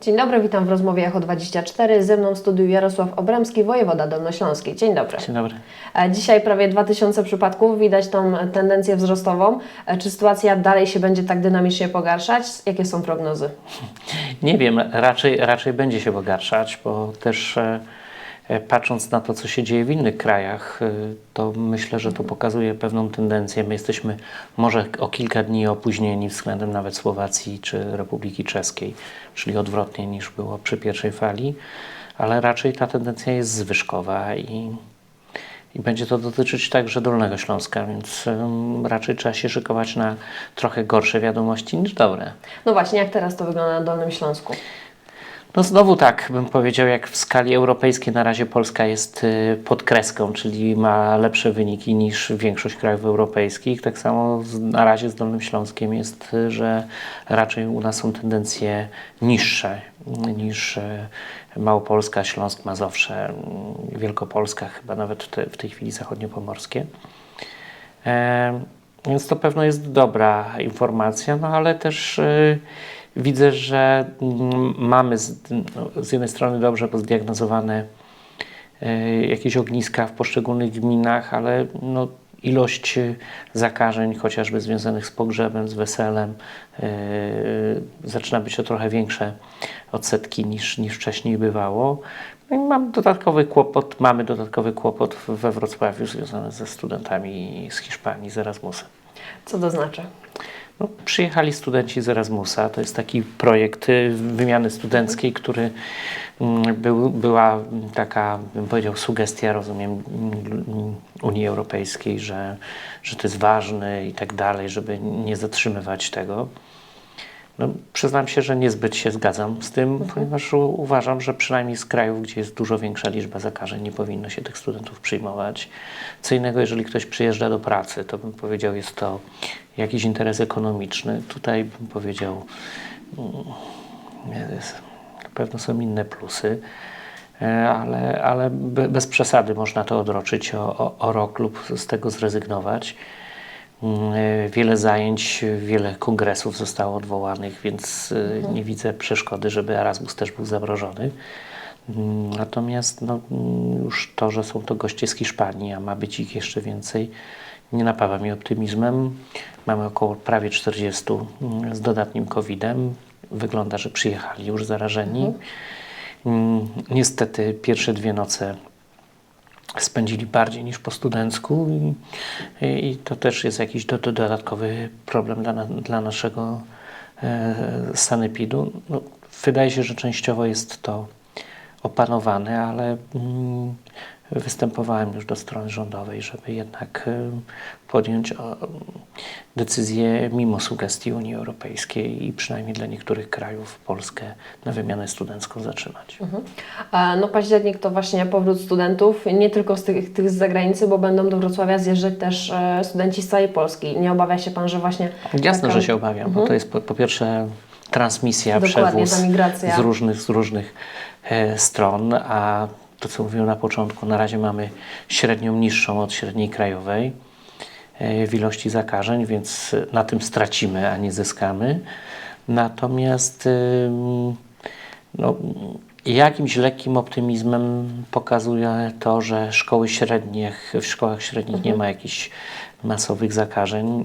Dzień dobry, witam w rozmowie Echo 24. Ze mną w studiu Jarosław Obramski, wojewoda dolnośląski. Dzień dobry. Dzień dobry. E, Dzisiaj prawie 2000 przypadków, widać tą tendencję wzrostową. E, Czy sytuacja dalej się będzie tak dynamicznie pogarszać? Jakie są prognozy? Nie wiem, raczej, raczej będzie się pogarszać, bo też e, patrząc na to, co się dzieje w innych krajach, e, to myślę, że to pokazuje pewną tendencję. My jesteśmy może o kilka dni opóźnieni względem nawet Słowacji czy Republiki Czeskiej, czyli odwrotnie niż było przy pierwszej fali, ale raczej ta tendencja jest zwyżkowa i, i będzie to dotyczyć także Dolnego Śląska, więc raczej trzeba się szykować na trochę gorsze wiadomości niż dobre. No właśnie, jak teraz to wygląda na Dolnym Śląsku? No znowu tak, bym powiedział, jak w skali europejskiej na razie Polska jest y, pod kreską, czyli ma lepsze wyniki niż większość krajów europejskich. Tak samo na razie z Dolnym Śląskiem jest, y, że raczej u nas są tendencje niższe niż y, Małopolska, Śląsk, Mazowsze, Wielkopolska, chyba nawet w tej chwili zachodniopomorskie. E, Więc to pewno jest dobra informacja, no ale też widzę, że mm, mamy z, no, z jednej strony dobrze zdiagnozowane y, jakieś ogniska w poszczególnych gminach, ale no, ilość zakażeń, chociażby związanych z pogrzebem, z weselem, y, zaczyna być o trochę większe odsetki niż, niż wcześniej bywało. No i mam dodatkowy kłopot, mamy dodatkowy kłopot we Wrocławiu związany ze studentami z Hiszpanii, z Erasmusem. Co to znaczy? No, przyjechali studenci z Erasmusa. To jest taki projekt y, wymiany studenckiej, który mm, był, była taka, bym powiedział, sugestia, rozumiem, mm, Unii Europejskiej, że, że to jest ważne i tak dalej, żeby nie zatrzymywać tego. No, przyznam się, że niezbyt się zgadzam z tym, ponieważ u- uważam, że przynajmniej z krajów, gdzie jest dużo większa liczba zakażeń, nie powinno się tych studentów przyjmować. Co innego, jeżeli ktoś przyjeżdża do pracy, to bym powiedział, jest to jakiś interes ekonomiczny. Tutaj bym powiedział, mm, na pewno są inne plusy, e, ale, ale be- bez przesady można to odroczyć o, o, o rok lub z tego zrezygnować. Mm, e, Wiele zajęć, wiele kongresów zostało odwołanych, więc e, nie widzę przeszkody, żeby Erasmus też był zamrożony. Mm, Natomiast no, mm, już to, że są to goście z Hiszpanii, a ma być ich jeszcze więcej, nie napawa mnie optymizmem. Mamy około prawie 40 mm, z dodatnim COVID-em. Wygląda, że przyjechali już zarażeni. Mm, Niestety pierwsze dwie noce spędzili bardziej niż po studencku i, i to też jest jakiś do, do, dodatkowy problem dla, dla naszego e, sanepidu. No, wydaje się, że częściowo jest to opanowane, ale mm, występowałem już do strony rządowej, żeby jednak e, podjąć o, decyzję mimo sugestii Unii Europejskiej i przynajmniej dla niektórych krajów Polskę na wymianę studencką zatrzymać. E, No październik to właśnie powrót studentów, nie tylko z tych, tych z zagranicy, bo będą do Wrocławia zjeżdżać też e, studenci z całej Polski. Nie obawia się Pan, że właśnie Jasne, taka- że się obawiam, bo to jest po, po pierwsze transmisja, Dokładnie, przewóz z różnych, z różnych e, stron, a to co mówiłem na początku, na razie mamy średnią niższą od średniej krajowej e, w ilości zakażeń, więc na tym stracimy, a nie zyskamy. Natomiast no, jakimś lekkim optymizmem pokazuje to, że szkoły średnie, w szkołach średnich nie ma jakichś masowych zakażeń.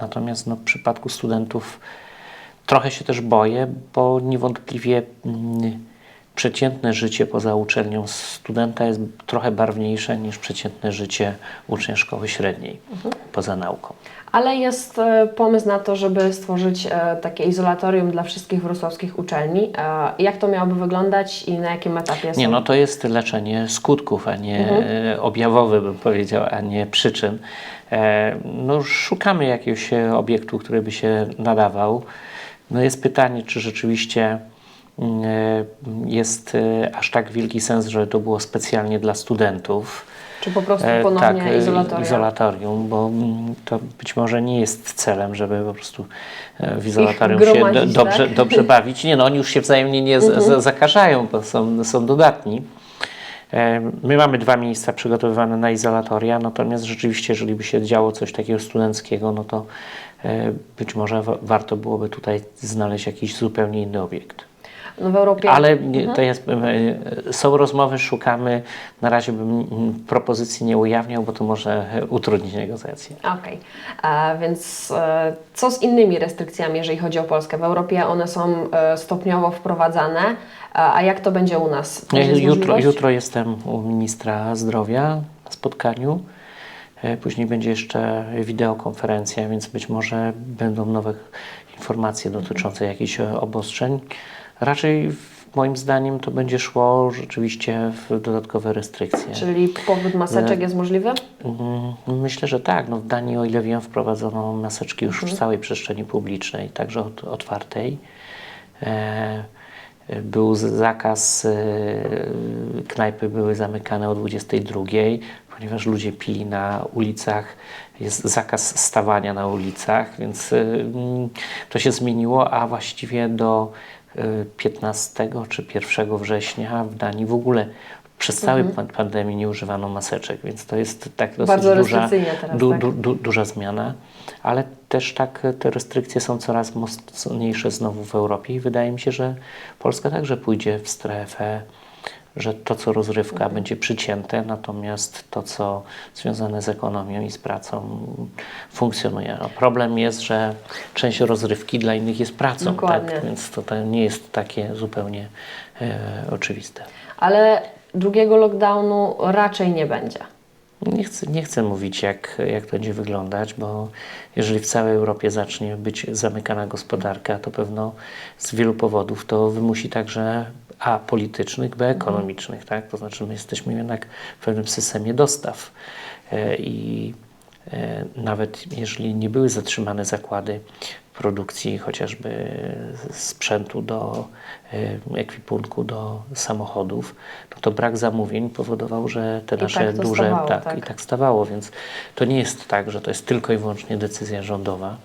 Natomiast no, w przypadku studentów trochę się też boję, bo niewątpliwie mm, przeciętne życie poza uczelnią studenta jest trochę barwniejsze niż przeciętne życie ucznia szkoły średniej poza nauką. Ale jest e, pomysł na to, żeby stworzyć e, takie izolatorium dla wszystkich wrocławskich uczelni. E, Jak to miałoby wyglądać i na jakim etapie są? Nie, no to jest leczenie skutków, a nie e, objawowe, bym powiedział, a nie przyczyn. No, szukamy jakiegoś obiektu, który by się nadawał. No jest pytanie, czy rzeczywiście jest e, aż tak wielki sens, że to było specjalnie dla studentów. Czy po prostu E, ponownie tak, e, izolatoria? izolatorium, bo mm, to być może nie jest celem, żeby po prostu e, w izolatorium się do, dobrze, tak? dobrze bawić. Nie, no oni już się wzajemnie nie z, zakażają, bo są, są dodatni. E, My mamy dwa miejsca przygotowywane na izolatoria, natomiast rzeczywiście, jeżeli by się działo coś takiego studenckiego, no to e, być może wa- warto byłoby tutaj znaleźć jakiś zupełnie inny obiekt. No w Europie... Ale to jest, e, są rozmowy, szukamy. Na razie bym mm, propozycji nie ujawniał, bo to może e, utrudnić negocjacje. Okej, E, więc e, co z innymi restrykcjami, jeżeli chodzi o Polskę? W Europie one są stopniowo wprowadzane, a jak to będzie u nas? Jest Jutro, jutro jestem u ministra zdrowia na spotkaniu. Później będzie jeszcze wideokonferencja, więc być może będą nowe informacje dotyczące jakichś obostrzeń. Raczej w- moim zdaniem to będzie szło rzeczywiście w dodatkowe restrykcje. Czyli powód maseczek jest możliwy? Mm, Myślę, że tak. No w Danii, o ile wiem, wprowadzono maseczki już Mhm. w całej przestrzeni publicznej, także od, otwartej. E, e, był zakaz, e, knajpy były zamykane o 22, ponieważ ludzie pili na ulicach. Jest zakaz stawania na ulicach, więc e, mm, to się zmieniło, a właściwie do e, 15 czy 1 września w Danii. W ogóle przez cały pan- pandemię nie używano maseczek, więc to jest tak dosyć Bardzo duża, teraz, du, tak? du, du, duża zmiana, ale też tak e, te restrykcje są coraz mocniejsze znowu w Europie i wydaje mi się, że Polska także pójdzie w strefę, że to co rozrywka Mhm. będzie przycięte, natomiast to co związane z ekonomią i z pracą funkcjonuje. Problem jest, że część rozrywki dla innych jest pracą, Dokładnie. tak? więc to, to nie jest takie zupełnie e, oczywiste. Ale drugiego lockdownu raczej nie będzie. Nie chcę, nie chcę mówić, jak, jak to będzie wyglądać, bo jeżeli w całej Europie zacznie być zamykana gospodarka, to pewno z wielu powodów to wymusi także A politycznych, B ekonomicznych. Tak? To znaczy, my jesteśmy jednak w pewnym systemie dostaw e, i e, nawet jeżeli nie były zatrzymane zakłady produkcji chociażby sprzętu do e, ekwipunku, do samochodów, no to brak zamówień powodował, że te I nasze tak duże stawało, tak, tak. i tak stawało, więc to nie jest tak, że to jest tylko i wyłącznie decyzja rządowa.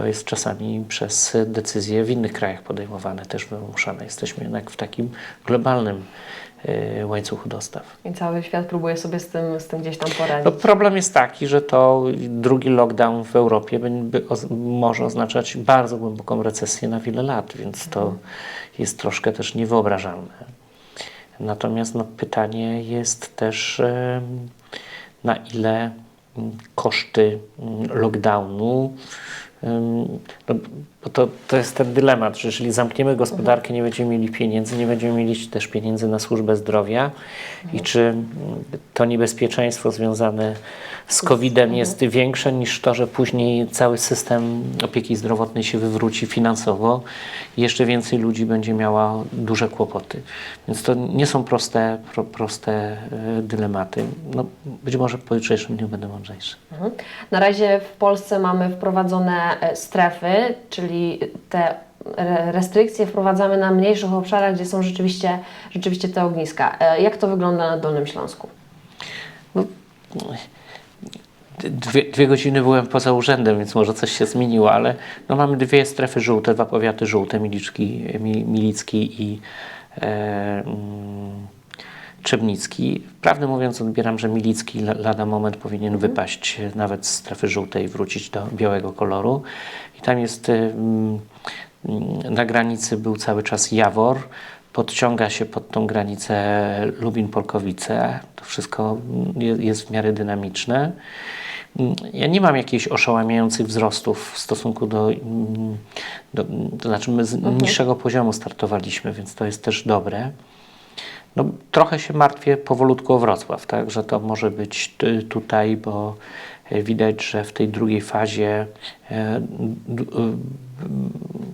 To jest czasami przez decyzje w innych krajach podejmowane, też wymuszane. Jesteśmy jednak w takim globalnym e, łańcuchu dostaw. I cały świat próbuje sobie z tym, z tym gdzieś tam No, poradzić. problem jest taki, że to drugi lockdown w Europie będzie, oz- może oznaczać bardzo głęboką recesję na wiele lat, więc to jest troszkę też niewyobrażalne. Natomiast no, pytanie jest też, em, na ile koszty mm, lockdownu, no, bo to, to jest ten dylemat, że jeżeli zamkniemy gospodarkę, nie będziemy mieli pieniędzy, nie będziemy mieli też pieniędzy na służbę zdrowia i czy mm, to niebezpieczeństwo związane z COVID-em jest większe niż to, że później cały system opieki zdrowotnej się wywróci finansowo i jeszcze więcej ludzi będzie miała duże kłopoty. Więc to nie są proste, pro, proste e, dylematy. No, być może po jutrzejszym dniu będę mądrzejszy. Mhm. Na razie w Polsce mamy wprowadzone strefy, czyli te re- restrykcje wprowadzamy na mniejszych obszarach, gdzie są rzeczywiście, rzeczywiście te ogniska. E, Jak to wygląda na Dolnym Śląsku? Dwie, dwie godziny byłem poza urzędem, więc może coś się zmieniło, ale no mamy dwie strefy żółte, dwa powiaty żółte, Miliczki, Mi- Milicki i e, mm, Trzebnicki. Prawdę mówiąc odbieram, że Milicki la- lada moment powinien wypaść e, nawet z strefy żółtej wrócić do białego koloru. I tam jest e, mm, na granicy był cały czas Jawor, podciąga się pod tą granicę Lubin-Polkowice. To wszystko mm, je- jest w miarę dynamiczne. Mm, Ja nie mam jakichś oszałamiających wzrostów w stosunku do, do to znaczy my z niższego poziomu startowaliśmy, więc to jest też dobre. No, trochę się martwię powolutku o Wrocław, tak, że to może być tutaj, bo widać, że w tej drugiej fazie e, e,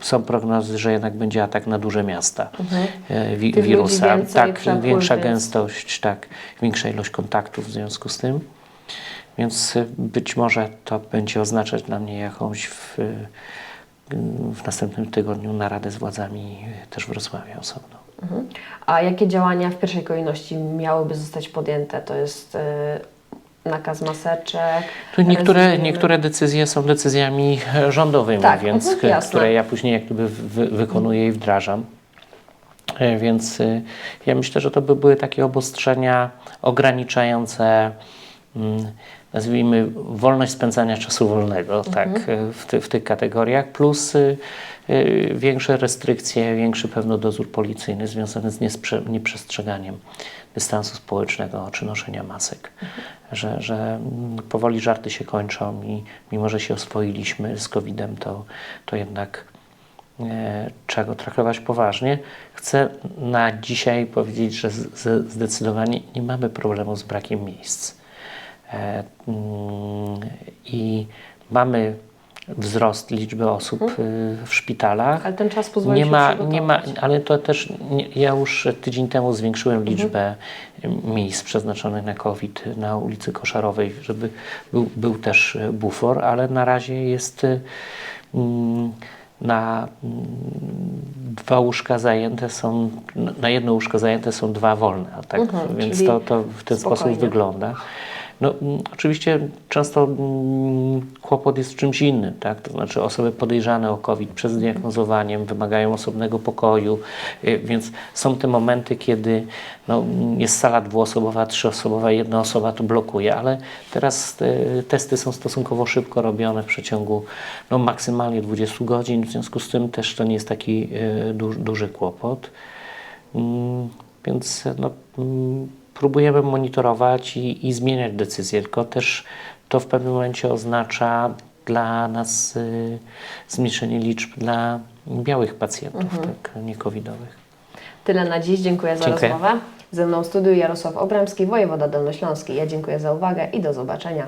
są prognozy, że jednak będzie atak na duże miasta e, wi- wirusa. tak, większa gęstość, tak, większa ilość kontaktów w związku z tym. Więc być może to będzie oznaczać dla mnie jakąś w, w następnym tygodniu naradę z władzami też Wrocławia osobno. Mhm. A jakie działania w pierwszej kolejności miałyby zostać podjęte? To jest e, nakaz maseczek? Tu niektóre, niektóre decyzje są decyzjami e, rządowymi, Tak, więc, mhm, e, które ja później jak gdyby wy, wykonuję i wdrażam. E, Więc y, ja myślę, że to by były takie obostrzenia ograniczające mm, nazwijmy, wolność spędzania czasu wolnego, tak, e, w, ty, w tych kategoriach, plus y, y, większe restrykcje, większy pewno dozór policyjny związany z nieprzestrzeganiem dystansu społecznego czy noszenia masek. Że, że mm, powoli żarty się kończą i mimo, że się oswoiliśmy z COVID-em, to, to jednak e, trzeba go traktować poważnie. Chcę na dzisiaj powiedzieć, że z, z, zdecydowanie nie mamy problemu z brakiem miejsc. E, mm, I mamy wzrost liczby osób y, w szpitalach. Ale ten czas pozwoli Nie się ma, nie ma, ale to też nie, ja już tydzień temu zwiększyłem liczbę miejsc przeznaczonych na COVID na ulicy Koszarowej, żeby był, był też e, bufor, ale na razie jest e, mm, na mm, dwa łóżka zajęte są, na jedno łóżko zajęte są dwa wolne, tak, Mhm, więc to, to w ten spokojnie. sposób wygląda. No, mm, oczywiście często mm, kłopot jest w czymś innym, tak? To znaczy osoby podejrzane o COVID przed zdiagnozowaniem wymagają osobnego pokoju, y, więc są te momenty, kiedy no, mm, jest sala dwuosobowa, trzyosobowa, jedna osoba to blokuje, ale teraz y, testy są stosunkowo szybko robione w przeciągu no, maksymalnie 20 godzin, w związku z tym też to nie jest taki y, duży, duży kłopot. Więc no, próbujemy monitorować i, i zmieniać decyzje, tylko też to w pewnym momencie oznacza dla nas y, zmniejszenie liczb dla białych pacjentów, tak, niekowidowych. Tyle na dziś. Dziękuję za Dziękuję. rozmowę. Ze mną w studiu Jarosław Obramski, wojewoda dolnośląski. Ja dziękuję za uwagę i do zobaczenia.